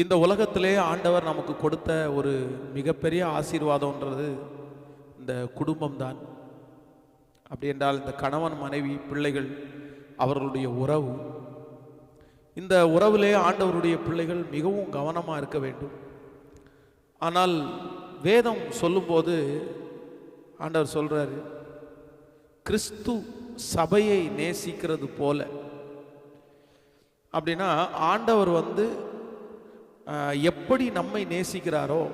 இந்த உலகத்திலே ஆண்டவர் நமக்கு கொடுத்த ஒரு மிகப்பெரிய ஆசீர்வாதம்ன்றது இந்த குடும்பம்தான். அப்படி என்றால் இந்த கணவன் மனைவி பிள்ளைகள் அவர்களுடைய உறவு. இந்த உறவிலே ஆண்டவருடைய பிள்ளைகள் மிகவும் கவனமாக இருக்க வேண்டும். ஆனால் வேதம் சொல்லும்போது ஆண்டவர் சொல்கிறாரு கிறிஸ்து சபையை நேசிக்கிறது போல. அப்படின்னா ஆண்டவர் வந்து எப்படி நம்மை நேசிக்கிறாரோ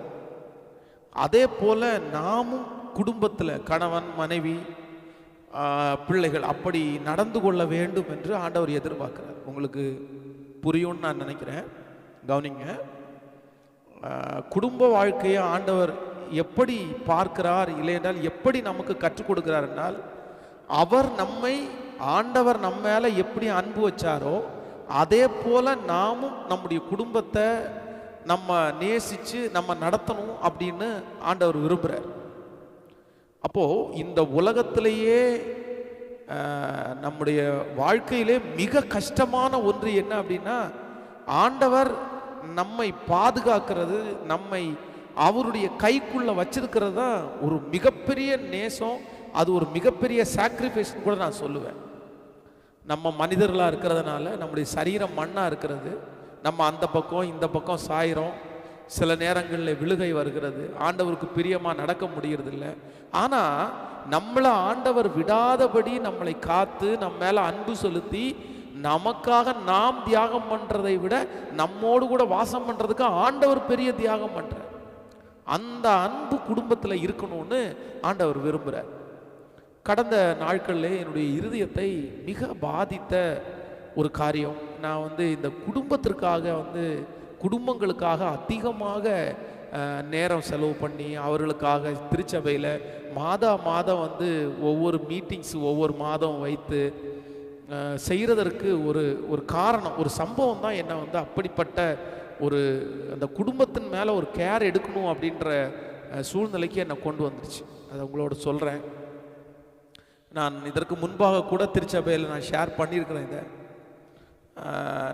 அதே போல நாமும் குடும்பத்தில் கணவன் மனைவி பிள்ளைகள் அப்படி நடந்து கொள்ள வேண்டும் என்று ஆண்டவர் எதிர்பார்க்கிறார். உங்களுக்கு புரியும்னு நான் நினைக்கிறேன். கவனிங்க. குடும்ப வாழ்க்கையை ஆண்டவர் எப்படி பார்க்கிறார் இல்லையென்றால் எப்படி நமக்கு கற்றுக் கொடுக்கிறார் என்றால் அவர் நம்மை ஆண்டவர் நம்ம மேலே எப்படி அன்பு வச்சாரோ அதே போல் நாமும் நம்முடைய குடும்பத்தை நம்ம நேசித்து நம்ம நடத்தணும் அப்படின்னு ஆண்டவர் விரும்புகிறார் அப்போது இந்த உலகத்திலேயே நம்முடைய வாழ்க்கையிலே மிக கஷ்டமான ஒன்று என்ன அப்படின்னா ஆண்டவர் நம்மை பாதுகாக்கிறது நம்மை அவருடைய கைக்குள்ளே வச்சிருக்கிறது தான் ஒரு மிகப்பெரிய நேசம் அது ஒரு மிகப்பெரிய சாக்ரிஃபைஸ் கூட நான் சொல்லுவேன். நம்ம மனிதர்களாக இருக்கிறதுனால நம்முடைய சரீரம் மண்ணாக இருக்கிறது. நம்ம அந்த பக்கம் இந்த பக்கம் சாயிறோம். சில நேரங்களில் விழுகை வருகிறது. ஆண்டவருக்கு பிரியமாக நடக்க முடியறதில்ல. ஆனால் நம்மளை ஆண்டவர் விடாதபடி நம்மளை காத்து நம்ம மேலே அன்பு செலுத்தி நமக்காக நாம் தியாகம் பண்ணுறதை விட நம்மோடு கூட வாசம் பண்ணுறதுக்கு ஆண்டவர் பெரிய தியாகம் பண்ணுறார் அந்த அன்பு குடும்பத்தில் இருக்கணும்னு ஆண்டவர் விரும்புகிறார் கடந்த நாட்களில் என்னுடைய இருதயத்தை மிக பாதித்த ஒரு காரியம். நான் வந்து இந்த குடும்பத்திற்காக வந்து குடும்பங்களுக்காக அதிகமாக நேரம் செலவு பண்ணி அவர்களுக்காக திருச்சபையில் மாதா மாதம் வந்து ஒவ்வொரு மீட்டிங்ஸ் ஒவ்வொரு மாதம் வைத்து செய்கிறதற்கு ஒரு ஒரு காரணம் ஒரு சம்பவம் தான் என்னை வந்து அப்படிப்பட்ட ஒரு அந்த குடும்பத்தின் மேலே ஒரு கேர் எடுக்கணும் அப்படின்ற சூழ்நிலைக்கு என்னை கொண்டு வந்துருச்சு. அதை உங்களோட சொல்கிறேன் நான் இதற்கு முன்பாக கூட திருச்சபையில் நான் ஷேர் பண்ணியிருக்கிறேன் இதை.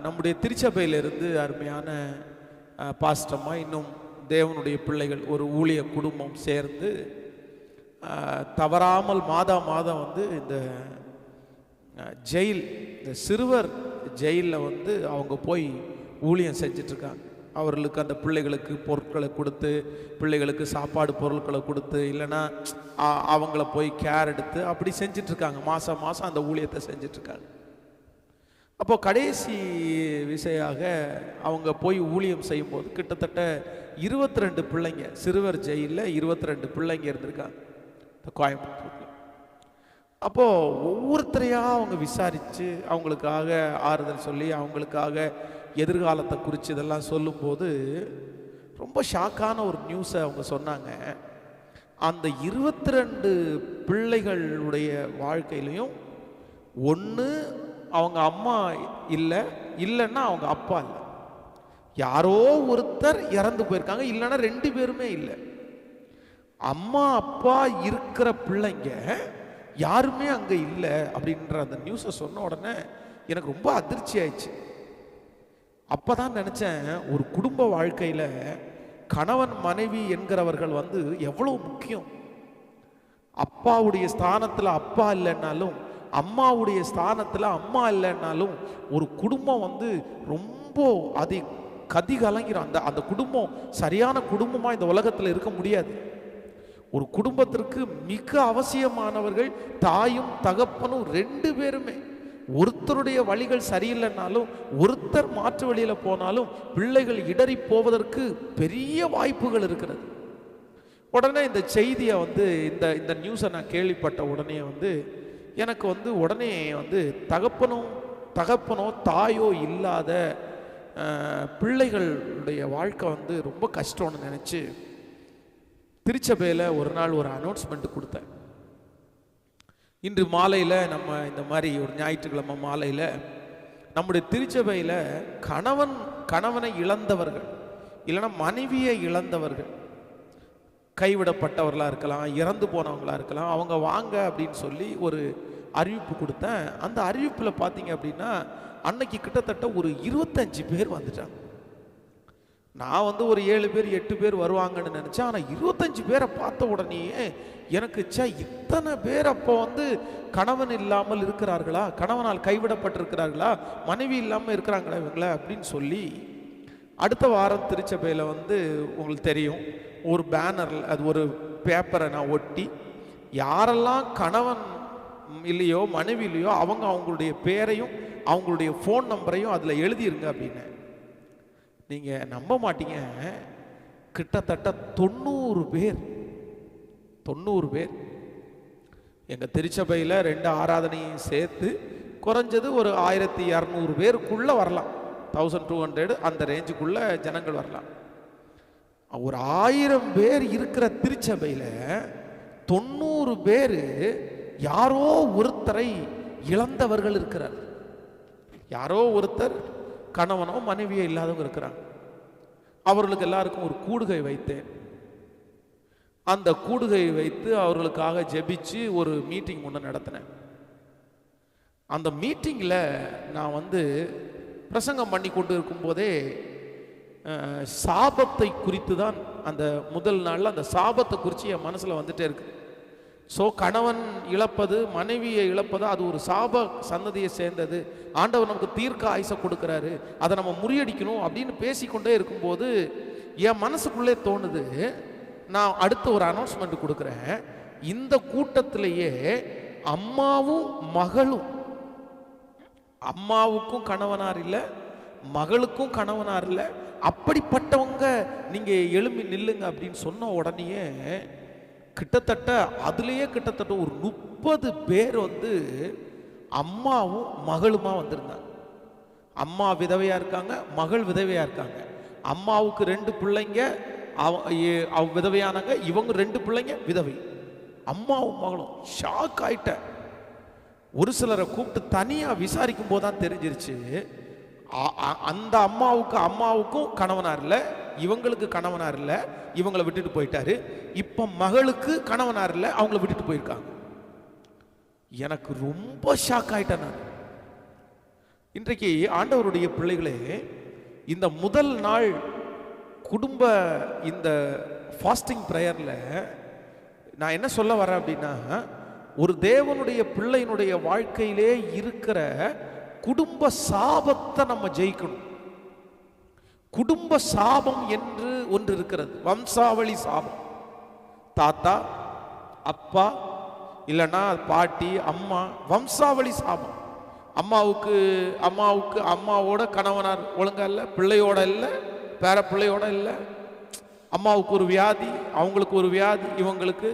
நம்முடைய திருச்சபையிலிருந்து அருமையான பாஸ்டமாக இன்னும் தேவனுடைய பிள்ளைகள் ஒரு ஊழிய குடும்பம் சேர்ந்து தவறாமல் மாதா மாதம் வந்து இந்த ஜெயில் இந்த சிறுவர் ஜெயிலில் வந்து அவங்க போய் ஊழியம் செஞ்சிட்ருக்காங்க. அவர்களுக்கு அந்த பிள்ளைகளுக்கு பொருட்களை கொடுத்து பிள்ளைகளுக்கு சாப்பாடு பொருட்களை கொடுத்து இல்லைன்னா அவங்கள போய் கேர் எடுத்து அப்படி செஞ்சிட்ருக்காங்க. மாதம் மாதம் அந்த ஊழியத்தை செஞ்சிட்ருக்காங்க. அப்போது கடைசி விசையாக அவங்க போய் ஊழியம் செய்யும்போது கிட்டத்தட்ட இருபத்தி ரெண்டு பிள்ளைங்க சிறுவர் ஜெயிலில் இருபத்தி ரெண்டு பிள்ளைங்க இருந்திருக்காங்க. இந்த கோயம்புத்தூர்ல. அப்போது ஒவ்வொருத்தரையாக அவங்க விசாரித்து அவங்களுக்காக ஆறுதல் சொல்லி அவங்களுக்காக எதிர்காலத்தை குறித்து இதெல்லாம் சொல்லும்போது ரொம்ப ஷாக்கான ஒரு நியூஸை அவங்க சொன்னாங்க. அந்த இருபத்தி ரெண்டு பிள்ளைகளுடைய வாழ்க்கையிலையும் ஒன்று அவங்க அம்மா இல்லை இல்லைன்னா அவங்க அப்பா இல்லை. யாரோ ஒருத்தர் இறந்து போயிருக்காங்க இல்லைன்னா ரெண்டு பேருமே இல்லை. அம்மா அப்பா இருக்கிற பிள்ளைங்க யாருமே அங்கே இல்லை அப்படின்ற அந்த நியூஸை சொன்ன உடனே எனக்கு ரொம்ப அதிர்ச்சி ஆயிடுச்சு அப்போ தான் நினச்சேன் ஒரு குடும்ப வாழ்க்கையில் கணவன் மனைவி என்கிறவர்கள் வந்து எவ்வளோ முக்கியம். அப்பாவுடைய ஸ்தானத்தில் அப்பா இல்லைன்னாலும் அம்மாவுடைய ஸ்தானத்தில் அம்மா இல்லைன்னாலும் ஒரு குடும்பம் வந்து ரொம்ப அது கதி கலங்கிற அந்த அந்த குடும்பம் சரியான குடும்பமாக இந்த உலகத்தில் இருக்க முடியாது. ஒரு குடும்பத்திற்கு மிக அவசியமானவர்கள் தாயும் தகப்பனும் ரெண்டு பேருமே. ஒருத்தருடைய வழிகள் சரியில்லைனாலும் ஒருத்தர் மாற்று வழியில் போனாலும் பிள்ளைகள் இடறி போவதற்கு பெரிய வாய்ப்புகள் இருக்கிறது. உடனே இந்த செய்தியை வந்து இந்த இந்த நியூஸை நான் கேள்விப்பட்ட உடனே வந்து எனக்கு வந்து உடனே வந்து தகப்பனும் தகப்பனோ தாயோ இல்லாத பிள்ளைகளுடைய வாழ்க்கை வந்து ரொம்ப கஷ்டம்னு நினச்சி திருச்சபையில் ஒரு நாள் ஒரு அனௌன்ஸ்மெண்ட் கொடுத்தேன். இன்று மாலையில் நம்ம இந்த மாதிரி ஒரு ஞாயிற்றுக்கிழமை மாலையில் நம்முடைய திருச்சபையில் கணவன் கணவனை இழந்தவர்கள் இல்லைன்னா மனைவியை இழந்தவர்கள் கைவிடப்பட்டவர்களாக இருக்கலாம் இறந்து போனவங்களா இருக்கலாம் அவங்க வாங்க அப்படின்னு சொல்லி ஒரு அறிவிப்பு கொடுத்தேன். அந்த அறிவிப்பில் பார்த்தீங்க அப்படின்னா அன்னைக்கு கிட்டத்தட்ட ஒரு இருபத்தஞ்சு பேர் வந்துட்டாங்க. நான் வந்து ஒரு ஏழு பேர் எட்டு பேர் வருவாங்கன்னு நினச்சேன். ஆனால் இருபத்தஞ்சு பேரை பார்த்த உடனேயே எனக்கு சே இத்தனை பேர் அப்போ வந்து கணவன் இல்லாமல் இருக்கிறார்களா? கணவனால் கைவிடப்பட்டிருக்கிறார்களா? மனைவி இல்லாமல் இருக்கிறாங்களா இவங்கள? அப்படின்னு சொல்லி அடுத்த வாரம் திருச்சபையில் வந்து உங்களுக்கு தெரியும். ஒரு பேனரில் அது ஒரு பேப்பரை நான் ஒட்டி யாரெல்லாம் கணவன் இல்லையோ மனைவி இல்லையோ அவங்க அவங்களுடைய பேரையும் அவங்களுடைய ஃபோன் நம்பரையும் அதில் எழுதிருங்க அப்படின்னு. நீங்கள் நம்ப மாட்டீங்க. கிட்டத்தட்ட தொண்ணூறு பேர் தொண்ணூறு பேர். எங்கள் திருச்சபையில் ரெண்டு ஆராதனையும் சேர்த்து குறைஞ்சது ஒரு ஆயிரத்தி இரநூறு பேருக்குள்ளே வரலாம். தௌசண்ட் டூ ஹண்ட்ரடு அந்த ரேஞ்சுக்குள்ளே ஜனங்கள் வரலாம். ஒரு ஆயிரம் பேர் இருக்கிற திருச்சபையில் தொண்ணூறு பேர் யாரோ ஒருத்தரை இழந்தவர்கள் இருக்கிறார். யாரோ ஒருத்தர் கணவனோ மனைவியோ இல்லாதவங்க இருக்கிறாங்க. அவர்களுக்கு எல்லாருக்கும் ஒரு கூடுகை வைத்தேன். அந்த கூடுகை வைத்து அவர்களுக்காக ஜெபிச்சு ஒரு மீட்டிங் ஒன்று நடத்தினேன். அந்த மீட்டிங்கில் நான் வந்து பிரசங்கம் பண்ணி கொண்டு இருக்கும்போதே சாபத்தை குறித்து தான் அந்த முதல் நாளில் அந்த சாபத்தை குறித்து என் மனசில் வந்துட்டே இருக்குது ஸோ கணவன் இழப்பது மனைவியை இழப்பது அது ஒரு சாப சந்ததியை சேர்ந்தது. ஆண்டவர் நமக்கு தீர்க்க ஆயுசை கொடுக்குறாரு. அதை நம்ம முறியடிக்கணும் அப்படின்னு பேசிக்கொண்டே இருக்கும்போது என் மனசுக்குள்ளே தோணுது நான் அடுத்து ஒரு அனௌன்ஸ்மெண்ட் கொடுக்குறேன். இந்த கூட்டத்திலேயே அம்மாவும் மகளும் அம்மாவுக்கும் கணவனார் இல்லை மகளுக்கும் கணவனார் இல்லை அப்படிப்பட்டவங்க நீங்கள் எழும்பி நில்லுங்க அப்படின்னு சொன்ன உடனேயே கிட்டத்தட்ட அதுலேயே கிட்டத்தட்ட ஒரு முப்பது பேர் வந்து அம்மாவும் மகளுமா வந்திருந்தாங்க. அம்மா விதவையாக இருக்காங்க மகள் விதவையாக இருக்காங்க. அம்மாவுக்கு ரெண்டு பிள்ளைங்க அவ விதவையானாங்க இவங்க ரெண்டு பிள்ளைங்க விதவை. அம்மாவும் மகளும். ஷாக் ஆயிட்டேன். ஒரு சிலரை கூப்பிட்டு தனியாக விசாரிக்கும் போது தான் தெரிஞ்சிருச்சு. அ- அ- அந்த அம்மாவுக்கு அம்மாவுக்கும் கணவனார் இல்லை. இவங்களுக்கு கணவனார் இல்லை இவங்களை விட்டுட்டு போயிட்டாரு. இப்போ மகளுக்கு கணவனார் இல்லை அவங்கள விட்டுட்டு போயிருக்காங்க. எனக்கு ரொம்ப ஷாக் ஆயிட்டேன் நான். இன்றைக்கு ஆண்டவருடைய பிள்ளைகளே இந்த முதல் நாள் குடும்ப இந்த ஃபாஸ்டிங் ப்ரேயரில் நான் என்ன சொல்ல வரேன் அப்படின்னா ஒரு தேவனுடைய பிள்ளையினுடைய வாழ்க்கையிலே இருக்கிற குடும்ப சாபத்தை நம்ம ஜெயிக்கணும். குடும்ப சாபம் என்று ஒன்று இருக்கிறது. வம்சாவளி சாபம். தாத்தா அப்பா இல்லைன்னா பாட்டி அம்மா வம்சாவளி சாபம். அம்மாவுக்கு அம்மாவுக்கு அம்மாவோட கணவனார் ஒழுங்கா இல்லை பிள்ளையோட இல்லை பேர பிள்ளையோட இல்லை. அம்மாவுக்கு ஒரு வியாதி அவங்களுக்கு ஒரு வியாதி இவங்களுக்கு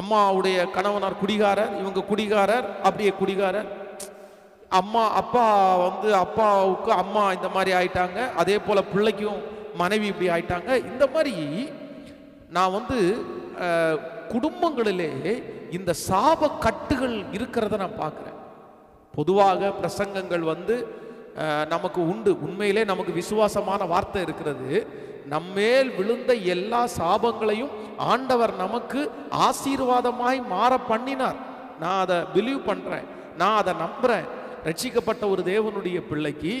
அம்மாவுடைய கணவனார் குடிகாரர் இவங்க குடிகாரர் அப்படியே குடிகாரர். அம்மா அப்பா வந்து அப்பாவுக்கு அம்மா இந்த மாதிரி ஆயிட்டாங்க. அதே போல் பிள்ளைக்கும் மனைவி இப்படி ஆயிட்டாங்க. இந்த மாதிரி நான் வந்து குடும்பங்களிலே இந்த சாப கட்டுகள் இருக்கிறத நான் பார்க்குறேன். பொதுவாக பிரசங்கங்கள் வந்து நமக்கு உண்டு. உண்மையிலே நமக்கு விசுவாசமான வார்த்தை இருக்கிறது. நம்மேல் விழுந்த எல்லா சாபங்களையும் ஆண்டவர் நமக்கு ஆசீர்வாதமாய் மாற பண்ணினார். நான் அதை பிலீவ் பண்ணுறேன் நான் அதை நம்புகிறேன் ரட்சிக்கப்பட்ட ஒரு தேவனுடைய பிள்ளைக்கு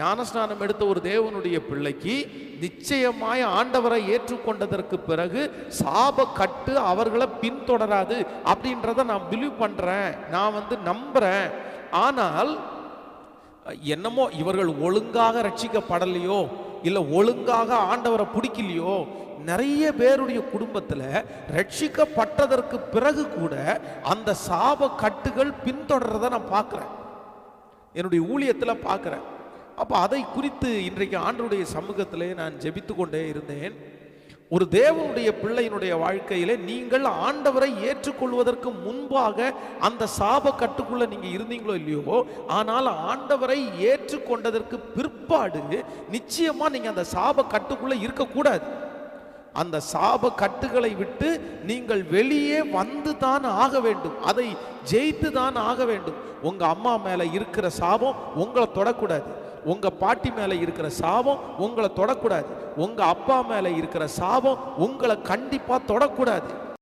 ஞானஸ்நானம் எடுத்த ஒரு தேவனுடைய பிள்ளைக்கு நிச்சயமாய் ஆண்டவரை ஏற்றுக்கொண்டதற்கு பிறகு சாப கட்டு அவர்களை பின்தொடராது அப்படின்றத நான் பிலீவ் பண்ணுறேன் நான் வந்து நம்புறேன். ஆனால் என்னமோ இவர்கள் ஒழுங்காக ரட்சிக்கப்படலையோ இல்லை ஒழுங்காக ஆண்டவரை பிடிக்கலையோ நிறைய பேருடைய குடும்பத்தில் ரட்சிக்கப்பட்டதற்கு பிறகு கூட அந்த சாப கட்டுகள் பின்தொடர்றதை நான் பார்க்குறேன். என்னுடைய ஊழியத்தில் பார்க்குறேன். அப்போ அதை குறித்து இன்றைக்கு ஆண்டருடைய சமூகத்திலே நான் ஜெபித்து கொண்டே இருந்தேன். ஒரு தேவனுடைய பிள்ளையினுடைய வாழ்க்கையிலே நீங்கள் ஆண்டவரை ஏற்றுக்கொள்வதற்கு முன்பாக அந்த சாப கட்டுக்குள்ள நீங்க இருந்தீங்களோ இல்லையோ ஆனால் ஆண்டவரை ஏற்றுக்கொண்டதற்கு பிற்பாடு நிச்சயமா நீங்க அந்த சாப கட்டுக்குள்ள இருக்கக்கூடாது. அந்த சாப கட்டுகளை விட்டு நீங்கள் வெளியே வந்து தான் ஆக வேண்டும். அதை ஜெயித்து தான் ஆக வேண்டும். உங்கள் அம்மா மேலே இருக்கிற சாபம் உங்களை தொடக்கூடாது. உங்கள் பாட்டி மேலே இருக்கிற சாபம் உங்களை தொடக்கூடாது. உங்கள் அப்பா மேலே இருக்கிற சாபம் உங்களை கண்டிப்பாக தொடக்கூடாது.